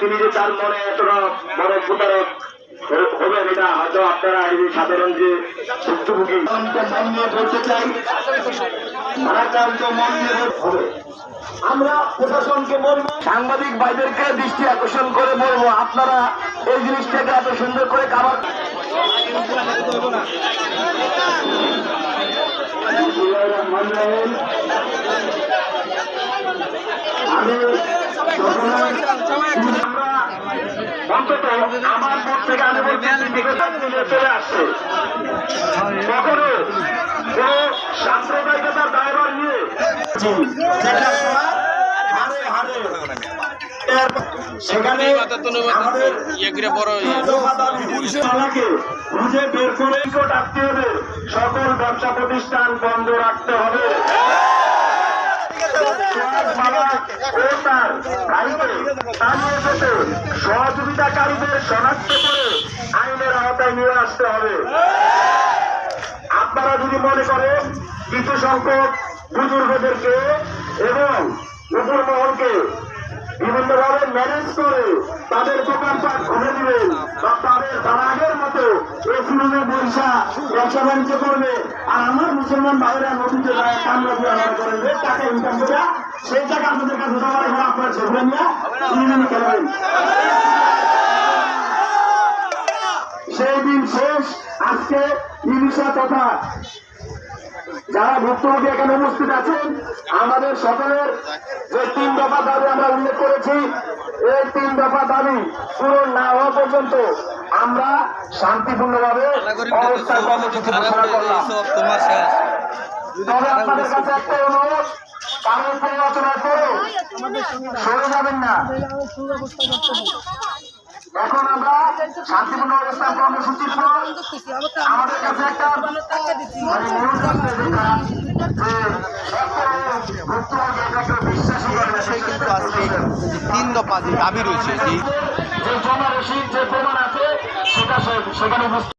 তিনি যে তার মনে এতটা বড় প্রতারক হবেন এটা হয়তো আপনারা এই সাধারণ যে ভুক্তভোগী। মন নিয়ে বলতে চাই ভারাক্রান্ত মন নিয়ে হবে আমরা প্রশাসনকে বলব সাংবাদিক ভাইদেরকে দৃষ্টি আকর্ষণ করে বলব আপনারা এই জিনিসটাকে এত সুন্দর করে কাবার আমি অন্তত আমার মত থেকে আমি চলে আসছে। কখনো কোন সাম্প্রদায়িকতার নিয়ে খুঁজে বের করে ডাকতে হবে। সকল ব্যবসা প্রতিষ্ঠান বন্ধ রাখতে হবে। ও তার চালিয়ে যেতে সহযোগিতাকারীদের শনাক্ত করে আইনের আওতায় নিয়ে আসতে হবে। আপনারা যদি মনে করেন কিছু সংখ্যক বুজুর্গদেরকে এবং উপর মহলকে বিভিন্নভাবে ম্যানেজ করে তাদের দোকানপাট খুলে দিবেন বা তাদের তারা আগের মতো এই সুরমে বৈশা ব্যবসা বাণিজ্য করবে। আর আমার মুসলমান ভাইরা নদীতে কামড়া দিয়ে আমার করেন। টাকা ইনকাম করে সেই টাকা আপনাদের কাছে দেওয়ার পর আপনার সেগুলো নিয়ে ইউনিয়নে খেলবেন সেই দিন শেষ আজকে ইলিশা তথা যারা ভুক্তভোগী এখানে উপস্থিত আছেন আমাদের সকলের যে তিন দফা দাবি আমরা উল্লেখ করেছি এই তিন দফা দাবি পূরণ না হওয়া পর্যন্ত আমরা শান্তিপূর্ণভাবে অবস্থান কর্মসূচি ঘোষণা করলাম। তবে আপনাদের কাছে একটা অনুরোধ কারণ পরিচালনা করে সরে যাবেন না। এখন আমরা শান্তিপূর্ণ অবস্থান কর্মসূচির পর আমাদের কাছে একটা মানে আজকে তিন দফা যে দাবি রয়েছে যে যে জমা রসিদ যে প্রমাণ আছে সেটা সেখানে উপস্থিত